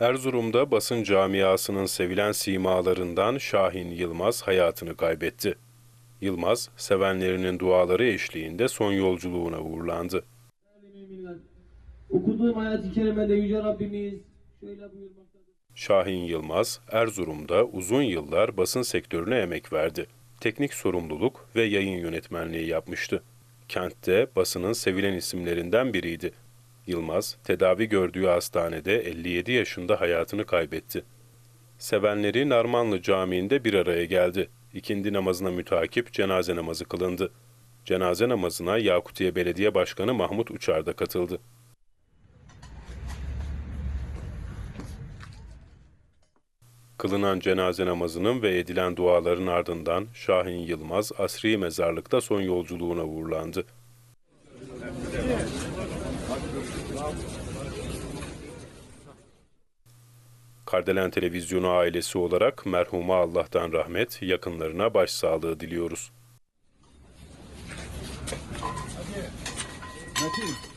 Erzurum'da basın camiasının sevilen simalarından Şahin Yılmaz hayatını kaybetti. Yılmaz, sevenlerinin duaları eşliğinde son yolculuğuna uğurlandı. Okuduğum ayet-i kerimede Yüce Rabbimiz şöyle buyurmaktadır. Şahin Yılmaz, Erzurum'da uzun yıllar basın sektörüne emek verdi. Teknik sorumluluk ve yayın yönetmenliği yapmıştı. Kentte basının sevilen isimlerinden biriydi. Yılmaz, tedavi gördüğü hastanede 57 yaşında hayatını kaybetti. Sevenleri Narmanlı Camii'nde bir araya geldi. İkindi namazına mütakip cenaze namazı kılındı. Cenaze namazına Yakutiye Belediye Başkanı Mahmut Uçar da katıldı. Kılınan cenaze namazının ve edilen duaların ardından Şahin Yılmaz asri mezarlıkta son yolculuğuna uğurlandı. Kardelen Televizyonu ailesi olarak merhuma Allah'tan rahmet, yakınlarına başsağlığı diliyoruz. Metin.